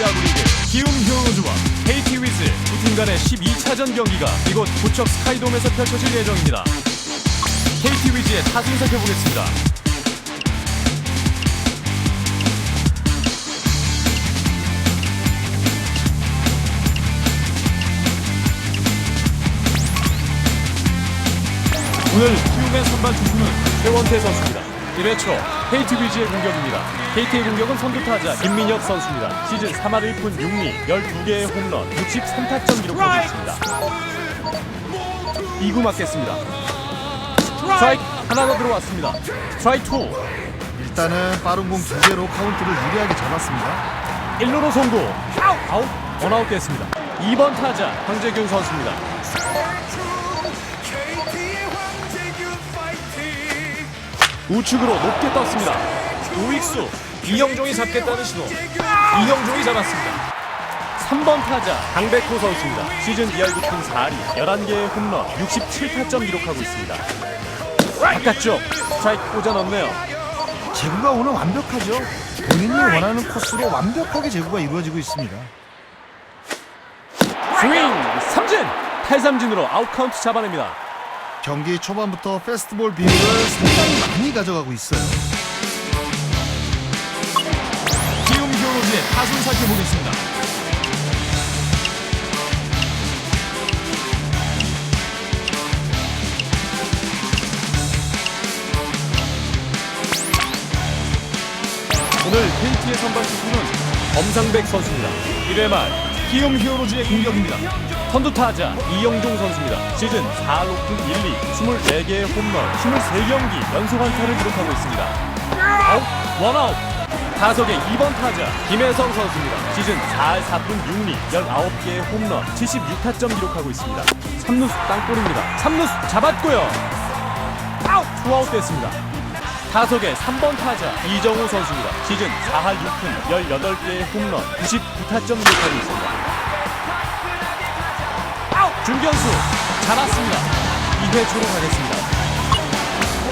프로야구리그 기움 히어로즈와 KT 위즈 두 팀 간의 12차전 경기가 이곳 부척 스카이돔에서 펼쳐질 예정입니다. KT 위즈의 타순 살펴보겠습니다. 오늘 키움의 선발 투수는 최원태 선수입니다. 1회 초 KT 위즈의 공격입니다. KT의 공격은 선두타자 김민혁 선수입니다. 시즌 3할 1푼 6리 12개의 홈런 63타점 기록하고 있습니다. 2구 맞겠습니다. 스트라이크 하나 더 들어왔습니다. 스트라이크 2 일단은 빠른 공 두 개로 카운트를 유리하게 잡았습니다. 1루로 송구 아웃 원아웃 됐습니다. 2번 타자 황재균 선수입니다. 우측으로 높게 떴습니다. 우익수 이영종이 잡겠다는 신호. 이영종이 잡았습니다. 3번 타자 강백호 선수입니다. 시즌 2할 9푼 4리 11개의 홈런 67타점 기록하고 있습니다. 바깥쪽 스트라이크 꽂아 넣네요. 제구가 오늘 완벽하죠. 본인이 원하는 코스로 완벽하게 제구가 이루어지고 있습니다. 스윙 삼진 탈삼진으로 아웃 카운트 잡아냅니다. 경기 초반부터 페스티벌 비율을 상당히 많이 가져가고 있어요. 기움 히어로즈의 타순 살펴보겠습니다. 오늘 KT의 선발 투수는 엄상백 선수입니다. 1회 말 기움 히어로즈의 공격입니다. 선두 타자 이영종 선수입니다. 시즌 4할 5푼 1리 24개의 홈런 23경기 연속 안타를 기록하고 있습니다. 아웃 원아웃 타석의 2번 타자 김혜성 선수입니다. 시즌 4할 4푼 6리 19개의 홈런 76타점 기록하고 있습니다. 3루수 땅볼입니다. 3루수 잡았고요. 아웃 투아웃 됐습니다. 타석의 3번 타자 이정우 선수입니다. 시즌 4할 6푼 18개의 홈런 99타점 기록하고 있습니다. 중견수 잡았습니다. 2회 초로 가겠습니다.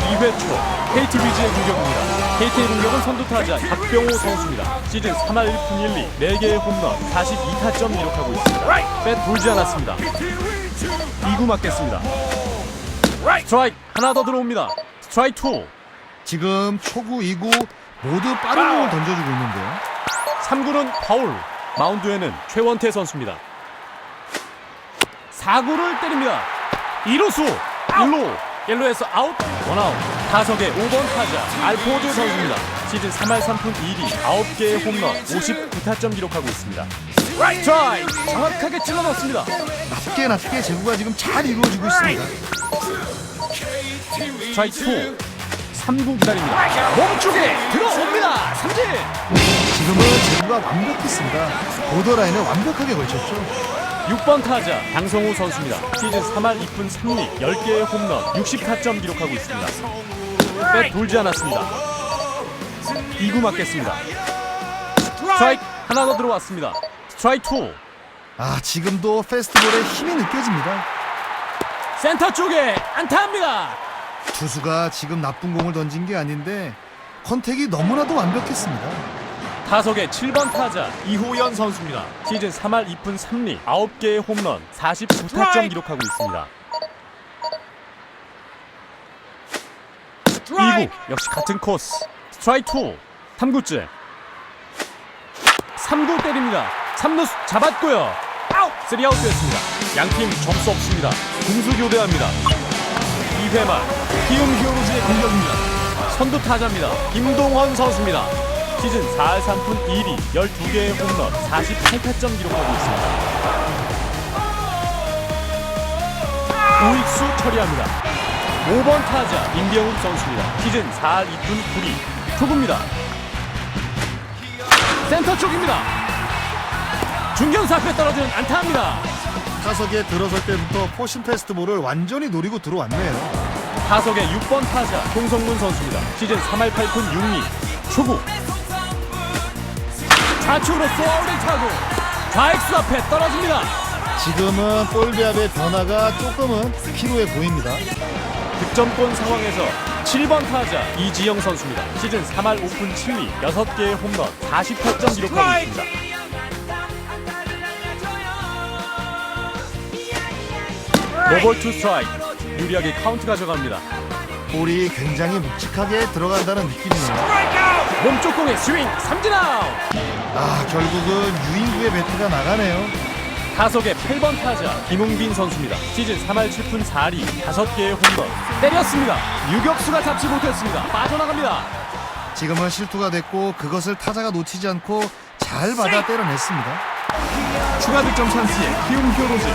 2회 초 KT 위즈의 공격입니다. KT의 공격은 선두 타자 박병호 선수입니다. 시즌 3할 1푼 1리 4개의 홈런 42타점 기록하고 있습니다. 뱃 돌지 않았습니다. 2구 맞겠습니다. 스트라이크 하나 더 들어옵니다. 스트라이크 2 지금 초구, 이구 모두 빠른 공을 던져주고 있는데요. 3구는 파울 마운드에는 최원태 선수입니다 4구를 때립니다 2루수 1루. 1루에서 아웃 원아웃. 타석의 5번 타자 알포드 선수입니다. 시즌 3할 3푼 2리 9개의 홈런 59타점 기록하고 있습니다. 트라이 정확하게 찔러 넣습니다. 낮게 낮게 제구가 지금 잘 이루어지고 있습니다. 스트라이크 2 3구 기다립니다. 몸쪽에 들어옵니다. 삼진! 지금은 제구가 완벽했습니다. 보더라인에 완벽하게 걸쳤죠. 6번 타자 강성우 선수입니다. 시즌 3할 2푼 3리 10개의 홈런 60타점 기록하고 있습니다. 백 돌지 않았습니다. 2구 맞겠습니다. 스트라이크 하나 더 들어왔습니다. 스트라이크 2 아 지금도 페스티벌의 힘이 느껴집니다. 센터 쪽에 안타합니다. 투수가 지금 나쁜 공을 던진 게 아닌데 컨택이 너무나도 완벽했습니다. 타석의 7번 타자. 이호연 선수입니다. 시즌 3할 2푼 3리 9개의 홈런 49타점 기록하고 있습니다. 2구 역시 같은 코스. 스트라이크 2 3구째. 3구 때립니다. 3루수 잡았고요. 아웃! 3아웃 됐습니다. 양팀 점수 없습니다. 공수 교대합니다. 2회 말 키움 히어로즈의 공격입니다. 선두 타자입니다. 김동헌 선수입니다 시즌 4할 3푼 2리 12개의 홈런 48타점 기록하고 있습니다 우익수 처리합니다 5번 타자 임병욱 선수입니다. 시즌 4할 2푼 9리 초구입니다. 센터 쪽입니다. 중견수 앞에 떨어지는 안타입니다. 타석에 들어설 때부터 포신 페스티벌을 완전히 노리고 들어왔네요. 타석의 6번 타자 홍성문 선수입니다. 시즌 3할 8푼 6리 초구 좌측으로 소아울을 차고 좌익수 앞에 떨어집니다. 지금은 볼배합의 변화가 조금은 필요해 보입니다. 득점권 상황에서 7번 타자 이지영 선수입니다. 시즌 3할 오픈 7리 6개의 홈런 48점 기록하고 있습니다. 노볼 투 스트라이크 유리하게 카운트 가져갑니다. 볼이 굉장히 묵직하게 들어간다는 느낌이네요. 몸쪽 공의 스윙 삼진 아웃. 아 결국은 유인구의 배트가 나가네요. 타석의 8번 타자 김웅빈 선수입니다. 시즌 3할 7푼 4리 5개의 홈런 때렸습니다. 유격수가 잡지 못했습니다. 빠져나갑니다. 지금은 실투가 됐고 그것을 타자가 놓치지 않고 잘 받아 때려냈습니다. 추가 득점 찬스에 키움 히어로즈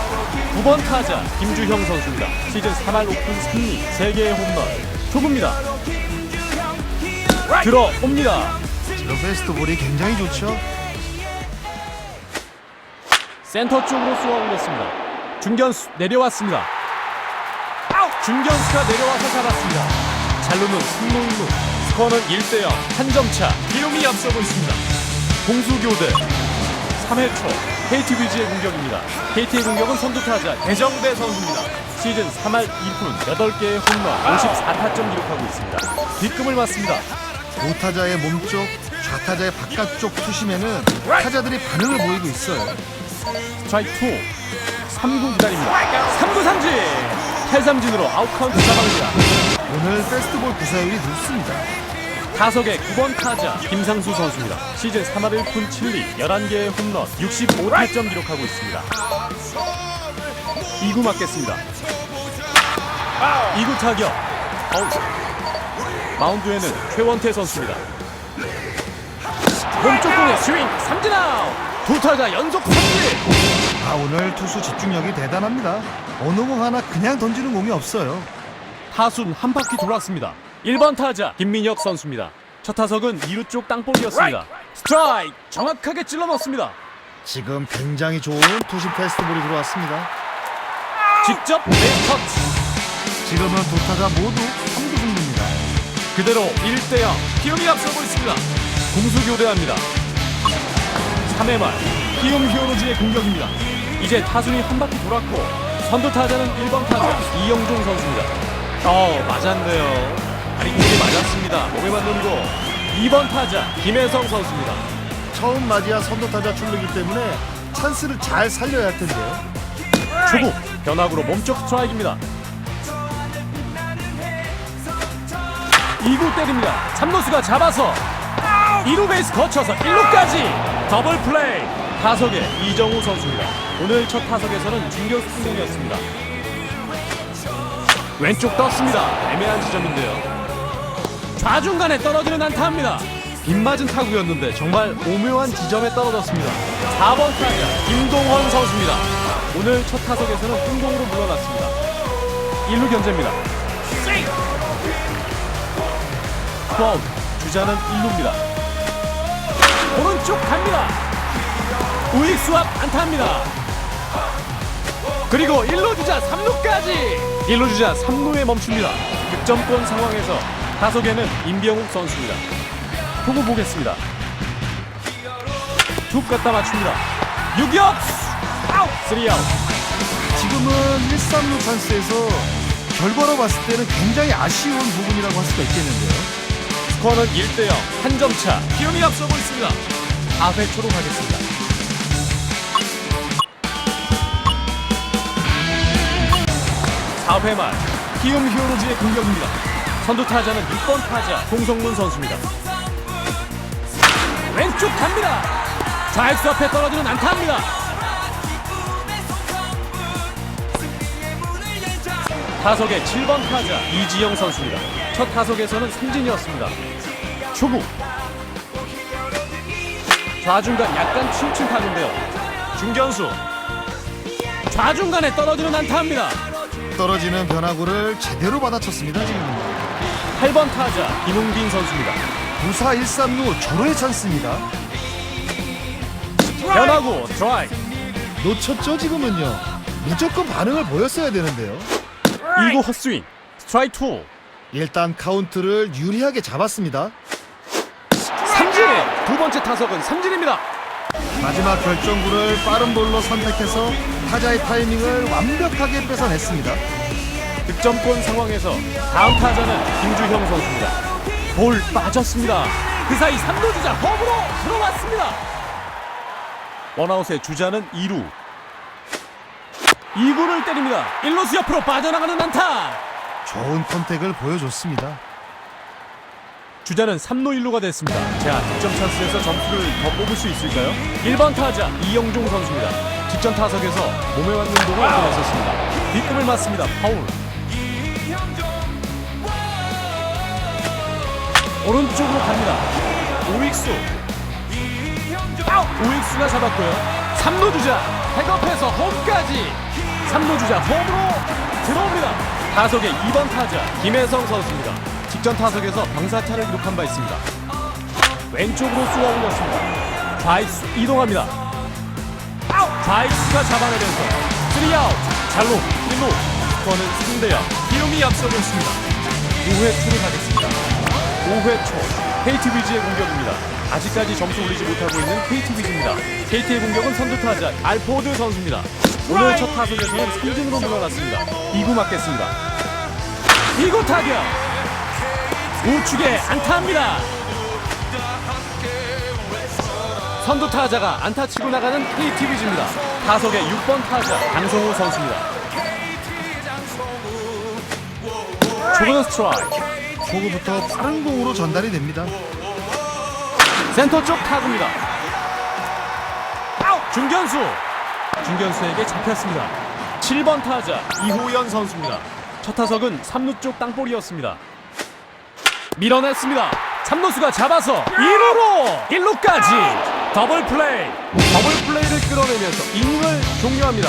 9번 타자 김주형 선수입니다. 시즌 3할 5푼 3리 3개의 홈런 초구입니다. 들어옵니다. 지금 페스트 볼이 굉장히 좋죠. 센터 쪽으로 쏘아 올렸습니다. 중견수 내려왔습니다. 중견수가 내려와서 잡았습니다. 잘루는 3루 1루 스코어는 1대0 한 점차 기용이 앞서고 있습니다. 공수 교대 3회 초 KT 위즈의 공격입니다. KT의 공격은 선두 타자 대정대 선수입니다. 시즌 3할 2푼 8개의 홈런 54타점 기록하고 있습니다. 뒷금을 맞습니다. 우타자의 몸쪽, 좌타자의 바깥쪽 투심에는 타자들이 반응을 보이고 있어요. 스트라이크 2 3구 기다립니다. 3구 삼진 탈삼진으로 아웃카운트 잡아냅니다. 오늘 페스트볼 구사율이 높습니다. 타석의 9번 타자 김상수 선수입니다. 시즌 3할 1푼 7리 11개의 홈런 65타점 기록하고 있습니다. 2구 맞겠습니다. 2구 타격. 아웃. 마운드에는 최원태 선수입니다. 몸쪽 공의 스윙 삼진 아웃. 두 타자 연속 삼진. 아 오늘 투수 집중력이 대단합니다. 어느 공 하나 그냥 던지는 공이 없어요. 타순 한 바퀴 돌았습니다. 1번 타자 김민혁 선수입니다. 첫 타석은 2루 쪽 땅볼이었습니다. 스트라이크 정확하게 찔러 넣습니다. 지금 굉장히 좋은 투심 페스트볼이 들어왔습니다. 직접 베이스 터치. 지금은 두 타자 모두 3구 승부입니다. 그대로 1대 0 키움이 앞서고 있습니다. 공수 교대합니다. 3회 말 키움 히어로즈의 공격입니다. 이제 타순이 한 바퀴 돌았고 선두 타자는 1번 타자 이영종 선수입니다. 어 맞았네요. 공이 맞았습니다. 몸에 맞는 거 2번 타자 김혜성 선수입니다. 처음 맞이한 선두 타자 출루이기 때문에 찬스를 잘 살려야 할 텐데요. 초구 변화구로 몸쪽 스트라이크입니다. 2구 때립니다. 삼루수가 잡아서 2루 베이스 거쳐서 1루까지 더블 플레이. 타석의 이정우 선수입니다. 오늘 첫 타석에서는 중견수 승공이었습니다. 왼쪽 떴습니다. 애매한 지점인데요. 좌중간에 떨어지는 안타입니다. 빗맞은 타구였는데 정말 오묘한 지점에 떨어졌습니다. 4번 타자 김동헌 선수입니다. 오늘 첫 타석에서는 흥공으로 물러났습니다. 1루 견제입니다. 투아웃 주자는 1루입니다. 오른쪽 갑니다. 우익수 앞 안타입니다. 그리고 1루 주자 3루까지 1루 주자 3루에 멈춥니다. 득점권 상황에서 타석에는 임병욱 선수입니다. 투구 보겠습니다. 툭 갖다 맞춥니다. 유격수 아웃! 3아웃. 지금은 1, 3루 찬스에서 결과로 봤을 때는 굉장히 아쉬운 부분이라고 할 수가 있겠는데요. 스코어는 1대0 한 점 차. 기움이 앞서고 있습니다. 4회 초로 가겠습니다. 4회 말. 키움 히어로즈의 공격입니다 선두 타자는 6번 타자 송성문 선수입니다. 왼쪽 갑니다. 좌익수 앞에 떨어지는 안타입니다. 타석의 7번 타자 이지영 선수입니다. 첫 타석에서는 삼진이었습니다. 초구. 좌중간 약간 층층 타는데요. 중견수. 좌중간에 떨어지는 안타입니다. 떨어지는 변화구를 제대로 받아쳤습니다. 지금 8번 타자 김웅빈 선수입니다 9사 1, 3루 절호의 찬스입니다. 변화구 드라이브 놓쳤죠 지금은요. 무조건 반응을 보였어야 되는데요. 2구 헛스윙 스트라이크 2 일단 카운트를 유리하게 잡았습니다. 삼진 두 번째 타석은 삼진입니다 마지막 결정구를 빠른 볼로 선택해서 타자의 타이밍을 완벽하게 뺏어냈습니다. 득점권 상황에서 다음 타자는 김주형 선수입니다 볼 빠졌습니다 그 사이 3루 주자 홈으로 들어왔습니다 원아웃의 주자는 2루 2구를 때립니다. 1루수 옆으로 빠져나가는 안타. 좋은 컨택을 보여줬습니다. 주자는 3루 1루가 됐습니다. 자, 득점 찬스에서 점수를 더 뽑을 수 있을까요? 1번 타자 이영종 선수입니다. 직전 타석에서 몸에 맞는 공을 얻어냈었습니다. 뒷꿈을 맞습니다. 파울. 오른쪽으로 갑니다. 오익수. 아웃! 오익수가 잡았고요. 3루 주자 백업해서 홈까지. 3루 주자 홈으로 들어옵니다. 타석의 2번 타자 김혜성 선수입니다. 직전 타석에서 방사타를 기록한 바 있습니다. 왼쪽으로 쏘아 올렸습니다. 좌익수 이동합니다. 아웃! 좌익수가 잡아내면서 3아웃 잘로 1루 스코어는 3대야 기용이 앞서고 있습니다. 5회 초를 가겠습니다. 5회 초 KT 위즈의 공격입니다. 아직까지 점수 올리지 못하고 있는 KT 위즈입니다. KT의 공격은 선두 타자 알포드 선수입니다. 오늘 첫 타석에서는 3진으로 물러났습니다. 2구 맞겠습니다. 2구 타격 우측에 안타합니다. 선두 타자가 안타 치고 나가는 KT 위즈입니다. 타석의 6번 타자 강성호 선수입니다. 초구는 스트라이크. 초구부터 빠른 공으로 전달이 됩니다. 센터 쪽 타구입니다. 아웃! 중견수. 중견수에게 잡혔습니다. 7번 타자 이호연 선수입니다. 첫 타석은 3루 쪽 땅볼이었습니다. 밀어냈습니다. 3루수가 잡아서 2루로 1루까지 더블 플레이. 더블 플레이를 끌어내면서 이닝을 종료합니다.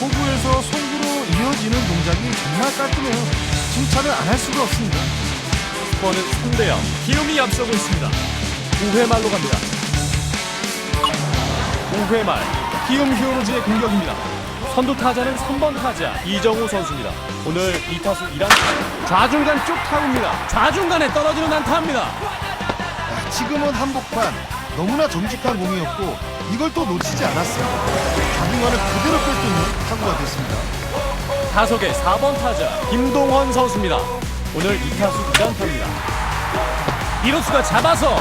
호구에서 송구로 이어지는 동작이 정말 깔끔해요. 칭찬을 안 할 수가 없습니다. 스코어는 3대 0. 기움이 앞서고 있습니다. 5회 말로 갑니다. 5회 말 기움 히어로즈의 공격입니다. 선두 타자는 3번 타자 이정우 선수입니다. 오늘 2타수 1안타. 좌중간 쪽 타구입니다. 좌중간에 떨어지는 안타입니다. 아, 지금은 한복판 너무나 정직한 공이었고 이걸 또 놓치지 않았어요. 좌중간을 그대로 꿰뚫는 타구가 됐습니다. 타석의 4번 타자 김동원 선수입니다. 오늘 2타수 1안타입니다. 이루수가 잡아서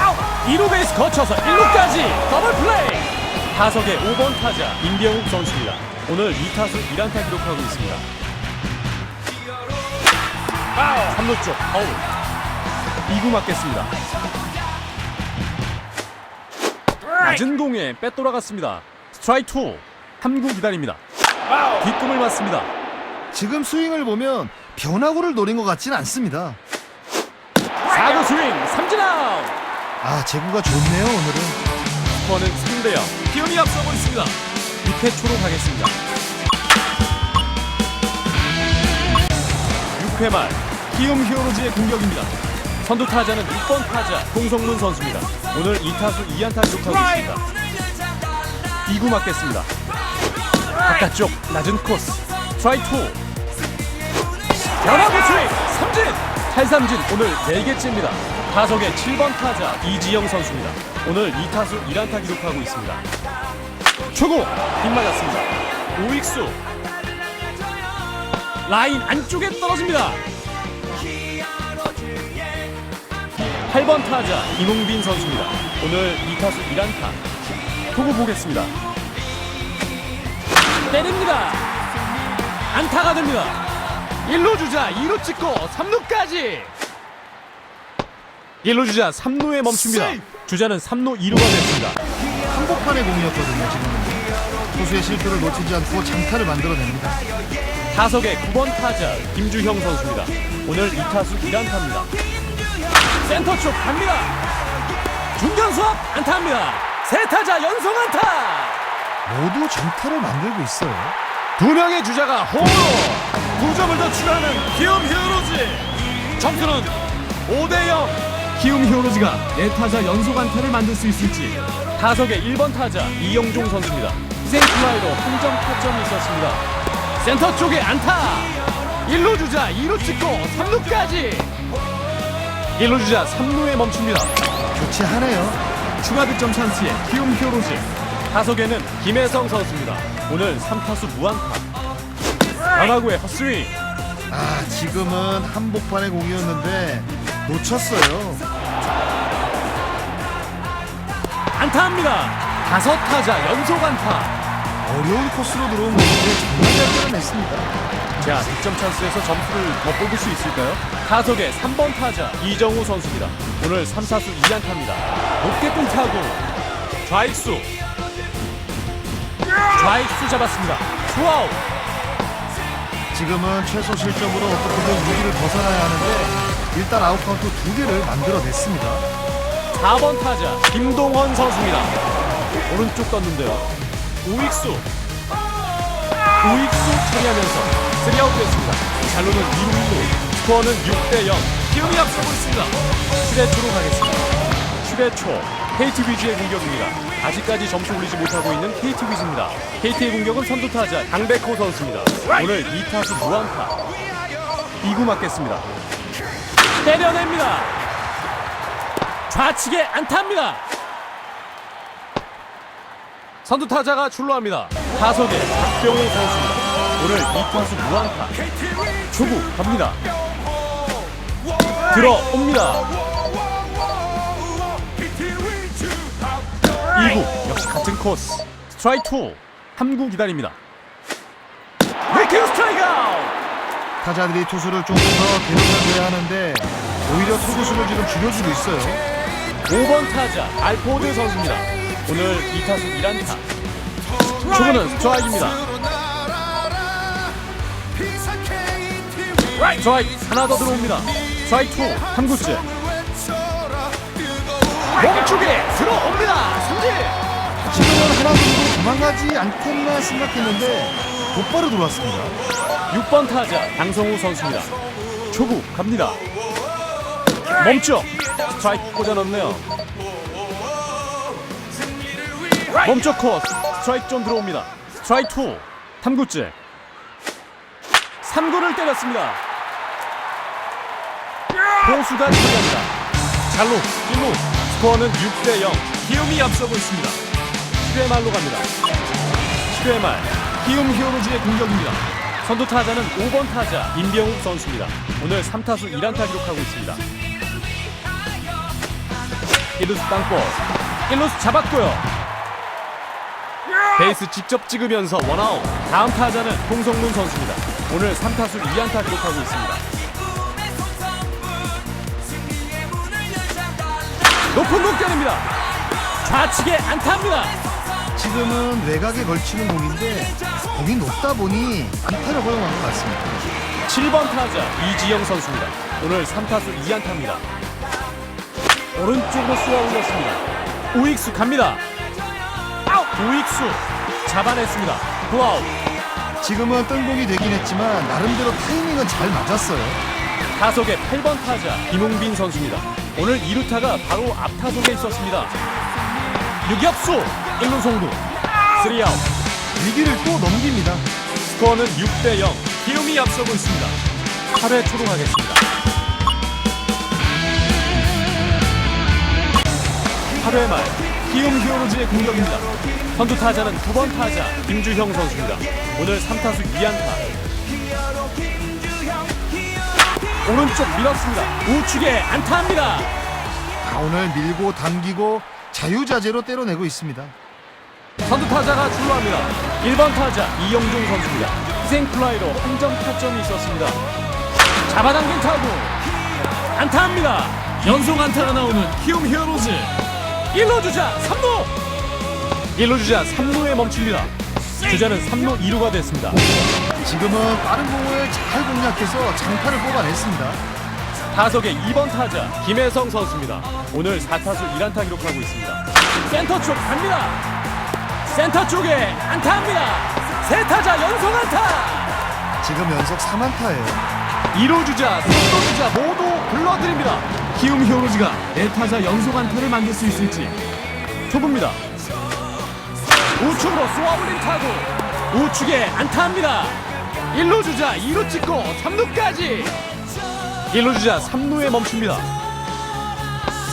2루 베이스 거쳐서 1루까지 더블 플레이. 타석의 5번 타자 임병욱 선수입니다. 오늘 2타수 1안타 기록하고 있습니다. 3루 쪽 파울. 2구 맞겠습니다. 낮은 공에 빼돌아갔습니다. 스트라이크 2. 3구 기다립니다. 뒷꿈을 맞습니다. 지금 스윙을 보면 변화구를 노린 것 같진 않습니다. 4구 스윙 삼진 아웃. 아 제구가 좋네요 오늘은. 스코어는 3대 0 기온이 앞서고 있습니다. 6회 초로 가겠습니다. 6회 말 기움 히어로즈의 공격입니다. 선두 타자는 6번 타자 홍성문 선수입니다. 오늘 2타수 2안타 기록하고 있습니다. 2구 맞겠습니다. 바깥쪽 낮은 코스 트라이 투 변화구 스윙 삼진! 탈삼진 오늘 4개째입니다. 타석의 7번 타자 이지영 선수입니다. 오늘 2타수 1안타 기록하고 있습니다. 초구 빗맞았습니다. 우익수! 라인 안쪽에 떨어집니다. 8번 타자 김웅빈 선수입니다. 오늘 2타수 1안타. 초구 보겠습니다. 때립니다. 안타가 됩니다 1루 주자 2루 찍고 3루까지. 1루 주자 3루에 멈춥니다. 주자는 3루 2루가 됐습니다. 한복판의 공이었거든요 지금은. 투수의 실수를 놓치지 않고 장타를 만들어냅니다. 타석의 9번 타자 김주형 선수입니다. 오늘 2타수 1안타입니다. 센터 쪽 갑니다. 중견수 앞 안타입니다. 세 타자 연속 안타. 모두 장타를 만들고 있어요. 두 명의 주자가 홈으로 두 점을 더 추가하는 기움 히어로즈. 점수는 5대0 기움 히어로즈가 네 타자 연속 안타를 만들 수 있을지. 타석의 1번 타자 이영종 선수입니다. 희생플라이로 한 점 타점이 있었습니다. 센터 쪽에 안타. 1루 주자 2루 찍고 3루까지. 1루 주자 3루에 멈춥니다. 교체하네요. 추가 득점 찬스에 키움 히어로즈. 타석에는 김혜성 선수입니다. 오늘 3타수 무안타 변화구의 헛스윙 아 지금은 한복판의 공이었는데 놓쳤어요. 안타합니다 다섯 타자 연속 안타 어려운 코스로 들어온 공을 정말 잘 때려냈습니다. 자, 득점 찬스에서 점수를 더 뽑을 수 있을까요? 타석의 3번 타자 이정우 선수입니다. 오늘 3타수 2안타입니다. 높게 뜬 타구 좌익수 좌익수 잡았습니다. 투아웃 지금은 최소 실점으로 어떻게든 위기를 벗어나야 하는데 일단 아웃카운트 두 개를 만들어냈습니다. 4번 타자 김동원 선수입니다. 오른쪽 떴는데요. 우익수 우익수 처리하면서 3아웃 됐습니다. 잘로는 2루 1루 스코어는 6대 0 기움이 앞서고 있습니다. 7회 초로 가겠습니다. 7회 초 KT 위즈의 공격입니다. 아직까지 점수 올리지 못하고 있는 KT 위즈입니다. KT의 공격은 선두 타자 강백호 선수입니다. 오늘 2타수 무안타 2구 맞겠습니다. 때려냅니다. 좌측에 안타입니다. 선두 타자가 출루합니다. 타석에 박병호 선수입니다. 오늘 2타수 무안타. 초구 갑니다. 들어옵니다. 2구 역시 같은 코스. 스트라이크 2. 3구 기다립니다. 웨이킹 스트라이크 아웃! 타자들이 투수를 조금 더 괴롭혀줘야 하는데 오히려 투구수를 지금 줄여주고 있어요. 5번 타자 알포드 선수입니다. 오늘 2타수 1안타. 초구는 스트라이크입니다. 스트라이크 하나 더 들어옵니다. 스트라이크 2 3구째 멈추게 들어옵니다. 삼진 지금은 하나 정도 도망가지 않겠나 생각했는데 곧바로 들어왔습니다. 6번 타자 강성우 선수입니다. 초구 갑니다. 멈춰 스트라이크 꽂아넣네요. 멈춰 코스 스트라이크 좀 들어옵니다. 스트라이크 2 3구째 3구를 때렸습니다. 포수가 처리합니다. 잘로 1루 스코어는 6대 0 기움이 앞서고 있습니다. 10회 말로 갑니다. 10회 말 기움 히어로즈의 공격입니다. 선두 타자는 5번 타자 임병욱 선수입니다. 오늘 3타수 1안타 기록하고 있습니다. 1루수 땅볼 1루수 잡았고요. 베이스 직접 찍으면서 원아웃. 다음 타자는 홍성문 선수입니다. 오늘 3타수 2안타 기록하고 있습니다. 높은 공격입니다. 좌측에 안타입니다. 지금은 외곽에 걸치는 공인데 공이 높다 보니 안타를 허용한 것 같습니다. 7번 타자 이지영 선수입니다. 오늘 3타수 2안타입니다. 오른쪽으로 쏘아 올렸습니다. 우익수 갑니다. 아웃! 우익수 잡아냈습니다. 구아웃. 지금은 뜬공이 되긴 했지만 나름대로 타이밍은 잘 맞았어요. 타석의 8번 타자 김웅빈 선수입니다. 오늘 2루타가 바로 앞 타석에 있었습니다. 유격수 1루 송구 3아웃. 위기를 또 넘깁니다. 스코어는 6대 0. 기움이 앞서고 있습니다. 8회 초로 가겠습니다. 8회 말 기움 히어로즈의 공격입니다. 선두 타자는 9번 타자 김주형 선수입니다. 오늘 3타수 2안타. 오른쪽 밀었습니다. 우측에 안타입니다. 아, 오늘 밀고 당기고 자유자재로 때려내고 있습니다. 선두 타자가 출루합니다. 1번 타자 이영종 선수입니다. 희생플라이로 한 점 타점이 있었습니다. 잡아당긴 타구 안타입니다. 연속 안타가 나오는 키움 히어로즈 1루 주자 3루 1루 주자 3루에 멈춥니다. 주자는 3루 2루가 됐습니다. 지금은 빠른 공을 잘 공략해서 장타를 뽑아냈습니다. 타석의 2번 타자 김혜성 선수입니다. 오늘 4타수 1안타 기록하고 있습니다. 센터 쪽 갑니다. 센터 쪽에 안타입니다. 세 타자 연속 안타. 지금 연속 3안타예요. 2루 주자, 3루 주자 모두 불러드립니다. 키움 히어로즈가 4타자 연속 안타를 만들 수 있을지 초보입니다. 우측으로 쏘아올린 타구 우측에 안타입니다. 1루 주자 2루 찍고 3루까지 1루 주자 3루에 멈춥니다.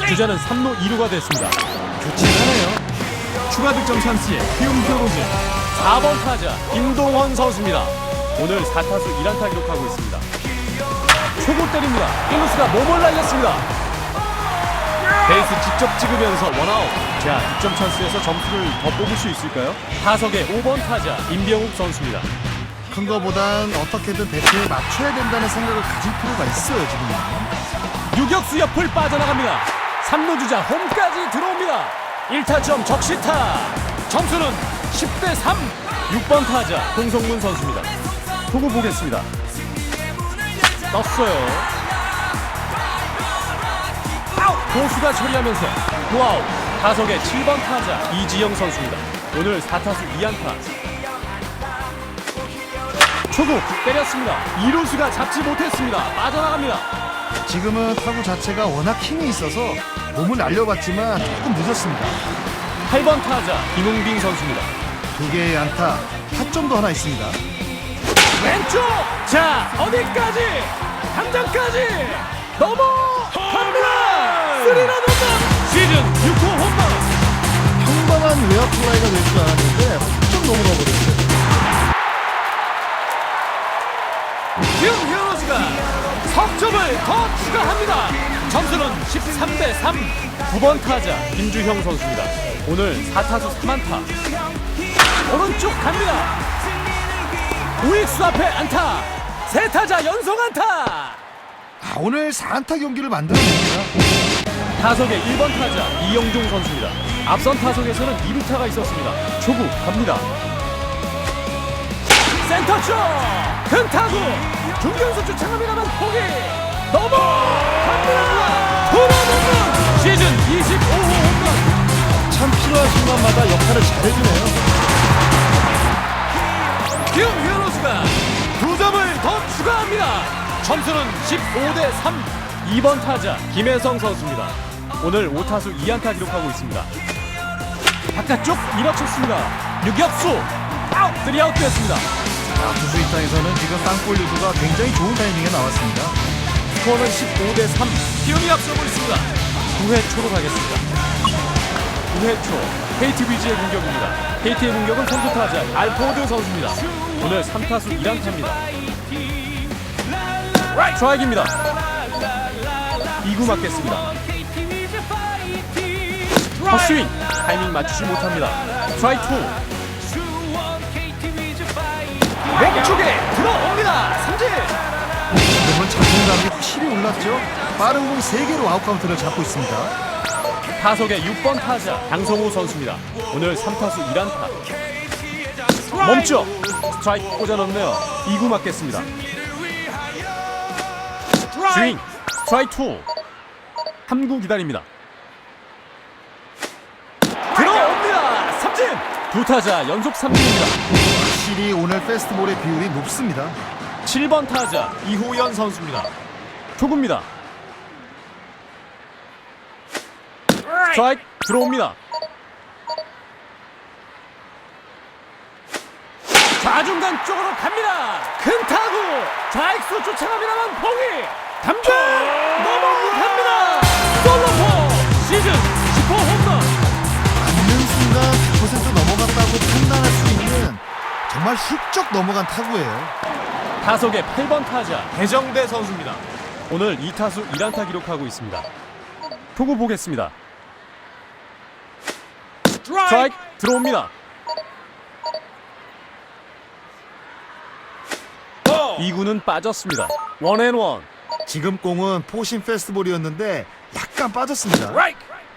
주자는 3루 2루가 됐습니다. 않아요. 추가 득점 찬스에 키움 히어로즈 4번 타자 김동원 선수입니다. 오늘 4타수 1안타 기록하고 있습니다. 초구 때립니다. 1루수가 몸을 날렸습니다. 베이스 직접 찍으면서 원아웃. 자, 득점 찬스에서 점수를 더 뽑을 수 있을까요? 타석의 5번 타자 임병욱 선수입니다. 큰 거보단 어떻게든 배트에 맞춰야 된다는 생각을 가질 필요가 있어요 지금은. 유격수 옆을 빠져나갑니다. 3루 주자 홈까지 들어옵니다. 1타점 적시타. 점수는 10대 3. 6번 타자 홍성문 선수입니다. 보고 보겠습니다. 떴어요. 고수가 처리하면서 노아웃. 타석의 7번 타자 이지영 선수입니다. 오늘 4타수 2안타. 초구 때렸습니다. 이루수가 잡지 못했습니다. 빠져나갑니다. 지금은 타구 자체가 워낙 힘이 있어서 몸을 날려봤지만 조금 늦었습니다. 8번 타자 김웅빈 선수입니다. 두 개의 안타, 타점도 하나 있습니다. 왼쪽 자 어디까지 당장까지 넘어갑니다. 홈런 시즌 6호 홈런. 평범한 외야 플라이가 될 줄 알았는데 훌쩍 넘어가 버렸어요. 김 히어로즈가 석점을 더 추가합니다. 점수는 13대 3. 9번 타자 김주형 선수입니다. 오늘 4타수 3안타. 오른쪽 갑니다. 우익수 앞에 안타. 세 타자 연속 안타. 아, 오늘 4안타 경기를 만들어냅니다. 타석의 1번 타자 이영종 선수입니다. 앞선 타석에서는 2루타가 있었습니다. 초구 갑니다. 센터 쪽! 큰 타구! 중견수 주창함이라면 포기! 넘어 갑니다! 돌아오는 시즌 25호 홈런! 참 필요한 순간마다 역할을 잘해주네요. 김 히어로즈가 두 점을 더 추가합니다. 점수는 15 대 3. 2번 타자 김혜성 선수입니다. 오늘 5타수 2안타 기록하고 있습니다. 바깥쪽 밀어쳤습니다. 유격수 아웃 3아웃 되었습니다. 자, 투수 입장에서는 지금 땅볼 유도가 굉장히 좋은 타이밍에 나왔습니다. 스코어는 15대 3. 기움이 앞서고 있습니다. 9회 초로 가겠습니다. 9회 초 KT 위즈의 공격입니다. KT의 공격은 선두 타자 알포드 선수입니다. 오늘 3타수 1안타입니다. 트라이입니다. 2구 맞겠습니다. 헛스윙 타이밍 맞추지 못합니다. 트라이 2 왼쪽에 들어옵니다. 삼진 지금은 자신감이 확실히 올랐죠. 빠른 공 3개로 아웃카운트를 잡고 있습니다. 타석의 6번 타자 강성우 선수입니다. 오늘 3타수 1안타. 멈춰! 스트라이크 꽂아넣네요. 2구 맞겠습니다. 스윙! 스트라이크 2. 3구 기다립니다. 들어옵니다! 삼진! 두 타자 연속 삼진입니다. 확실히 오늘 페스티벌의 비율이 높습니다. 7번 타자 이호연 선수입니다. 초구입니다. 스트라이크 들어옵니다. 좌중간 쪽으로 갑니다. 큰 타구 좌익수 쫓아갑니다만 봉이 담장 넘어갑니다. 솔로포 시즌 10호 홈런. 맞는 순간 100% 넘어갔다고 판단할 수 있는 정말 훌쩍 넘어간 타구예요. 타석의 8번 타자 배정대 선수입니다. 오늘 2타수 1안타 기록하고 있습니다. 초구 보겠습니다. 스트라이크 들어옵니다. 2구는 빠졌습니다. 원앤원. 지금 공은 포신 페스티벌이었는데 약간 빠졌습니다.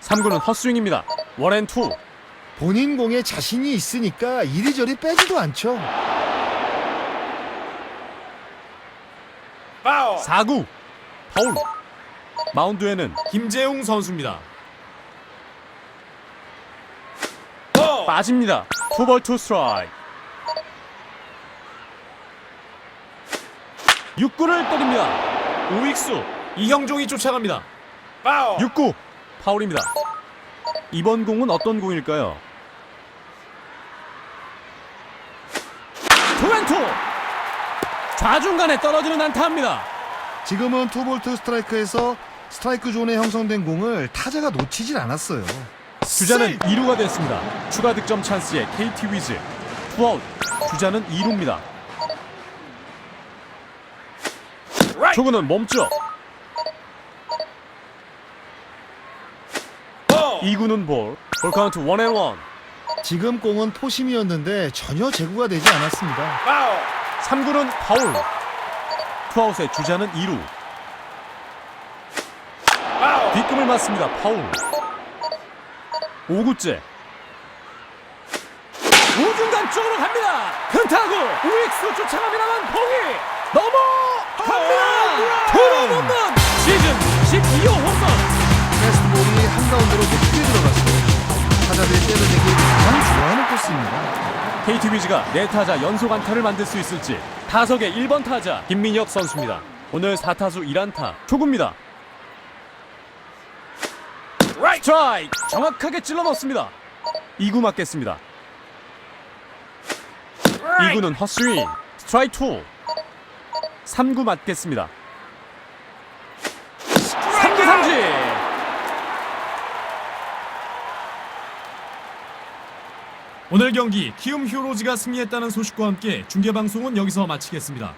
3구는 헛스윙입니다. 원앤 투. 본인 공에 자신이 있으니까 이리저리 빼지도 않죠. 4구. 파울. 마운드에는 김재웅 선수입니다. 빠집니다. 투볼 투 스트라이크. 6구를 때립니다. 우익수 이형종이 쫓아갑니다. 6구 파울입니다. 이번 공은 어떤 공일까요? 투앤투 좌중간에 떨어지는 안타입니다. 지금은 투볼트 스트라이크에서 스트라이크 존에 형성된 공을 타자가 놓치질 않았어요. 주자는 2루가 됐습니다. 추가 득점 찬스에 KT 위즈 투아웃 주자는 2루입니다. 초구는 멈춰 2구는 볼. 볼 카운트 원앤원. 지금 공은 포심이었는데 전혀 제구가 되지 않았습니다. 3구는 파울. 투아웃의 주자는 2루. 뒷금을 맞습니다. 파울. 5구째. 우중간 쪽으로 갑니다. 큰 타구. 우익수 쫓아갑니다만 봉이 넘어 갑니다. 투런 홈런. 시즌 12호 홈런. 타자들이 때려내기 가장 좋아하는 코스입니다. KT 위즈가 네 타자 연속 안타를 만들 수 있을지 타석의 1번 타자 김민혁 선수입니다. 오늘 4타수 1안타 초구입니다. 스트라이크 정확하게 찔러 넣습니다. 2구 맞겠습니다. 2구는 헛스윙 스트라이크 2 3구 맞겠습니다. 3구 삼진 오늘 경기 키움 히어로즈가 승리했다는 소식과 함께 중계 방송은 여기서 마치겠습니다.